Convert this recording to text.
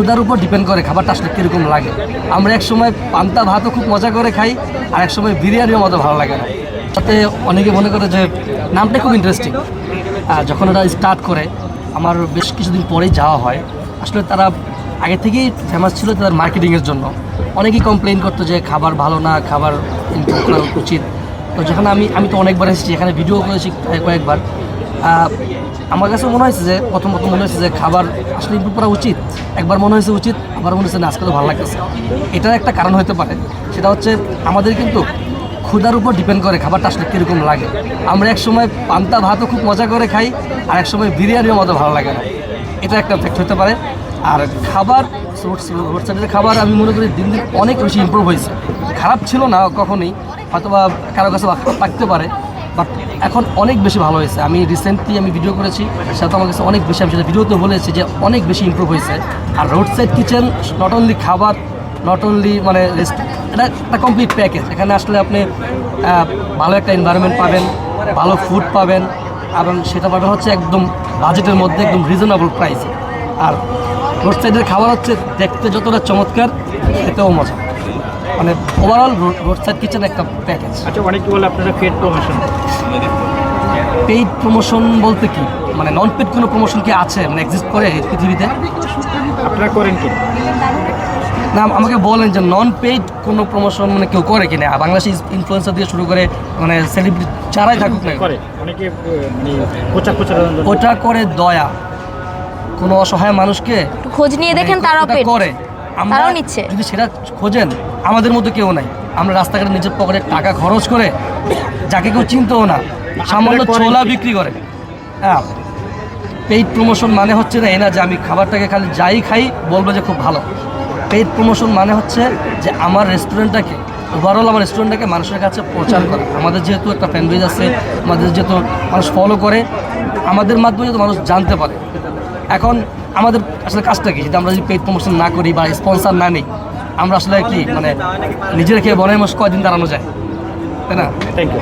ক্ষুধার উপর ডিপেন্ড করে খাবারটা আসলে কীরকম লাগে। আমরা এক সময় পান্তা ভাতও খুব মজা করে খাই, আর এক সময় বিরিয়ানিও মতো ভালো লাগে না। তাতে অনেকে মনে করে যে নামটা খুব ইন্টারেস্টিং যখন ওরা স্টার্ট করে, আমার বেশ কিছুদিন পরেই যাওয়া হয়। আসলে তারা আগে থেকেই ফেমাস ছিল তাদের মার্কেটিংয়ের জন্য। অনেকেই কমপ্লেন করতো যে খাবার ভালো না, খাবার উচিত। তো যখন আমি আমি তো অনেকবার এসেছি, এখানে ভিডিও করেছি কয়েকবার। আমার কাছে মনে হয়েছে যে, প্রথম প্রথম মনে হয়েছে যে খাবার আসলে ইম্প্রুভ করা উচিত, একবার মনে হয়েছে উচিত, আবার মনে হচ্ছে না, আজকে তো ভালো লাগতেছে। এটার একটা কারণ হতে পারে, সেটা হচ্ছে আমাদের কিন্তু ক্ষুধার উপর ডিপেন্ড করে খাবারটা আসলে কীরকম লাগে। আমরা এক সময় পান্তা ভাতও খুব মজা করে খাই, আর এক সময় বিরিয়ানিও মতো ভালো লাগে না। এটা একটা ফ্যাক্ট হতে পারে। আর খাবার রোড সাইডের খাবার আমি মনে করি দিন দিন অনেক বেশি ইম্প্রুভ হয়েছে। খারাপ ছিল না কখনোই, হয়তোবা কারও কাছে থাকতে পারে বাট এখন অনেক বেশি ভালো হয়েছে। আমি রিসেন্টলি আমি ভিডিও করেছি সেটা আমার কাছে অনেক বেশি, আমি সেটা ভিডিওতে বলেছি যে অনেক বেশি ইম্প্রুভ হয়েছে। আর road side kitchen not only খাবার নট অনলি মানে এটা একটা কমপ্লিট প্যাকেজ এখানে আসলে আপনি ভালো একটা এনভায়রনমেন্ট পাবেন, ভালো ফুড পাবেন, এবং সেটা পাবেন হচ্ছে একদম বাজেটের মধ্যে একদম রিজনেবল প্রাইসে আর রোড সাইডের খাবার হচ্ছে দেখতে যতটা চমৎকার, খেতেও মজা। মানে ওভারঅল রোড সাইড কিচেন একটা প্যাকেজ আচ্ছা অনেকে বলে আপনারা পেড প্রমোশন পেইড প্রমোশন বলতে কি? মানে নন পেইড কোনো প্রমোশন কি আছে? মানে এক্সিস্ট করে পৃথিবীতে? আপনারা করেন কি? না আমাকে বলেন যে নন পেইড কোনো প্রমোশন মানে কেউ করে কিনা আর বাংলাদেশি ইনফ্লুয়েন্সার দিয়ে শুরু করে মানে সেলিব্রিটি যারাই থাকুক না করে অনেকে আহ, মানে ওটা করে দয়া। কোনো অসহায় মানুষকে খোঁজ নিয়ে দেখেন মানে তারাও ওটা পেট করে। আমরা। যদি সেটা খোঁজেন আমাদের মতো কেউ নাই। আমরা রাস্তাঘাটে নিজের পকেটে টাকা খরচ করে যাকে কেউ চিনতেও না সামান্য ছোলা বিক্রি করে। হ্যাঁ পেইড প্রমোশন মানে হচ্ছে না এ না যে আমি খাবারটাকে খালি যাই খাই বলব যে খুব ভালো। পেইড প্রমোশন মানে হচ্ছে যে আমার রেস্টুরেন্টটাকে ওভারঅল আমার রেস্টুরেন্টটাকে মানুষের কাছে প্রচার করে। আমাদের যেহেতু একটা ফ্যান বেজ আছে আমাদের যেহেতু মানুষ ফলো করে আমাদের মাধ্যমে যেহেতু মানুষ জানতে পারে। এখন আমাদের আসলে কাজটা কি? যদি আমরা যদি পেড প্রমোশন না করি বা স্পন্সার না নিই, আমরা আসলে কি মানে নিজের খেয়ে বনের মাস কয়দিন দাঁড়ানো যায়? তাই না? Thank you